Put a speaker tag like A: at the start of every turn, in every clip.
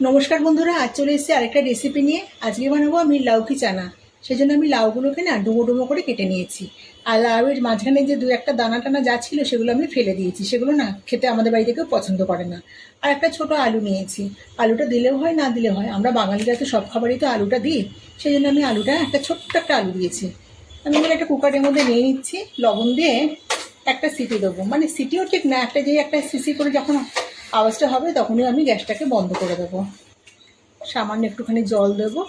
A: নমস্কার বন্ধুরা, আজ চলে এসেছি আরেকটা রেসিপি নিয়ে। আজকে বানাবো আমি লাউকি চানা। সেই জন্য আমি লাউগুলোকে না ডুবো ডুবো করে কেটে নিয়েছি। আর লাউয়ের মাঝখানে যে দু একটা দানা টানা যা ছিল সেগুলো আমি ফেলে দিয়েছি। সেগুলো না খেতে আমাদের বাড়িতে কেউ পছন্দ করে না। আর একটা ছোট আলু নিয়েছি। আলুটা দিলেও হয়, না দিলে হয়, আমরা বাঙালিরা তো সব খাবারই তো আলুটা দিই। সেই জন্য আমি আলুটা একটা ছোট্ট একটা আলু দিয়েছি। আমি এবার একটা কুকারের মধ্যে নিয়ে নিচ্ছি। লবণ দিয়ে একটা সিটি দেবো। মানে সিটিও ঠিক না, একটা যে একটা সিসি করে যখন আওয়াজটা হবে, তখনই আমি গ্যাসটাকে বন্ধ করে দেবো। সামান্য একটুখানি জল দেবো।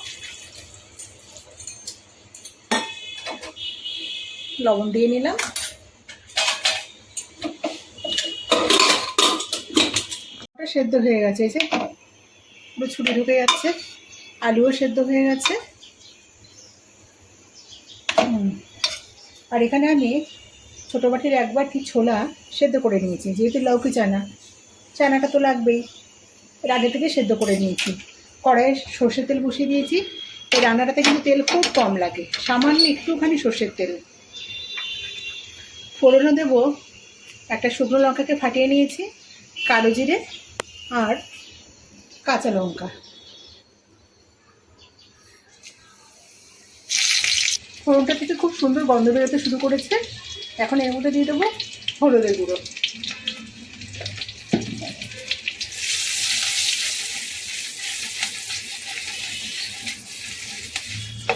A: লবণ দিয়ে নিলাম। সেদ্ধ হয়ে গেছে, এই যে পুরো ছুটি ঢুকে যাচ্ছে, আলুও সেদ্ধ হয়ে গেছে। আর এখানে আমি ছোটো বাটির এক বাটি ছোলা সেদ্ধ করে নিয়েছি, যেহেতু লৌকি চানা। চানাটা তো লাগবেই। এর আগে থেকে সেদ্ধ করে নিয়েছি। কড়াইয়ে সর্ষের তেল বসিয়ে দিয়েছি। এই রান্নাটাতে কিন্তু তেল খুব কম লাগে। সামান্য একটুখানি সর্ষের তেল। ফোড়নও দেবো। একটা শুকনো লঙ্কাকে ফাটিয়ে নিয়েছি, কালো জিরে আর কাঁচা লঙ্কা। ফোড়নটা থেকে খুব সুন্দর গন্ধ বেরোতে শুরু করেছে। এখন এর মধ্যে দিয়ে দেবো হলুদের গুঁড়ো।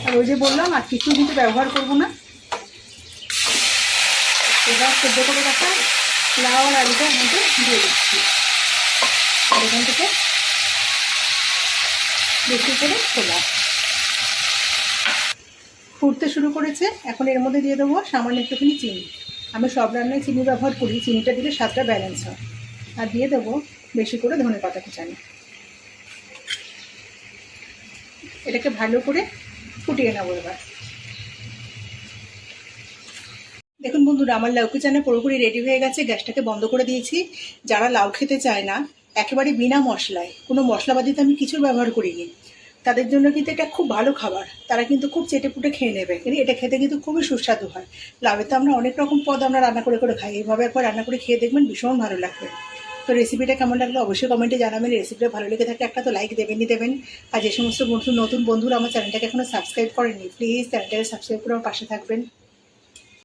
A: আর ওই যে বললাম, আর কিছু কিন্তু ব্যবহার করব না। এবার সেদ্ধ করে রাখা লাউ আর আলুটা মধ্যে দিয়ে দিচ্ছি। এখান থেকে বেশি করে খোলা ফুটতে শুরু করেছে, এখন এর মধ্যে দিয়ে দেবো সামান্য একটুখানি চিনি। আমি সব রান্নায় চিনি ব্যবহার করি, চিনিটা দিলে স্বাদটা ব্যালেন্স হয়। আর দিয়ে দেবো বেশি করে ধনে পাতা কুচানো। এটাকে ভালো করে ফুটিয়ে নেব এবার। দেখুন বন্ধুরা, আমার লাউকে চানা পুরোপুরি রেডি হয়ে গেছে, গ্যাসটাকে বন্ধ করে দিয়েছি। যারা লাউ খেতে চায় না, একেবারে বিনা মশলায়, কোনো মশলাপাতিতে আমি কিছু ব্যবহার করিনি। তাদের জন্য কিন্তু এটা খুব ভালো খাবার। তারা কিন্তু খুব চেটে পুটে খেয়ে নেবে। কিন্তু এটা খেতে কিন্তু খুবই সুস্বাদু হয়। লাউয়ের তো আমরা অনেক রকম পদ আমরা রান্না করে করে খাই। এইভাবে একবার রান্না করে খেয়ে দেখবেন ভীষণ ভালো লাগবে। তো রেসিপিটা কেমন লাগল অবশ্যই কমেন্টে জানাবেন। রেসিপিটা ভালো লেগে থাকে একটা তো লাইক দেবেনই দেবেন। আর যে সমস্ত বন্ধু, নতুন বন্ধুরা আমার চ্যানেলটাকে এখনও সাবস্ক্রাইব করেনি প্লিজ চ্যানেলটাকে সাবস্ক্রাইব করে আমার পাশে থাকবেন।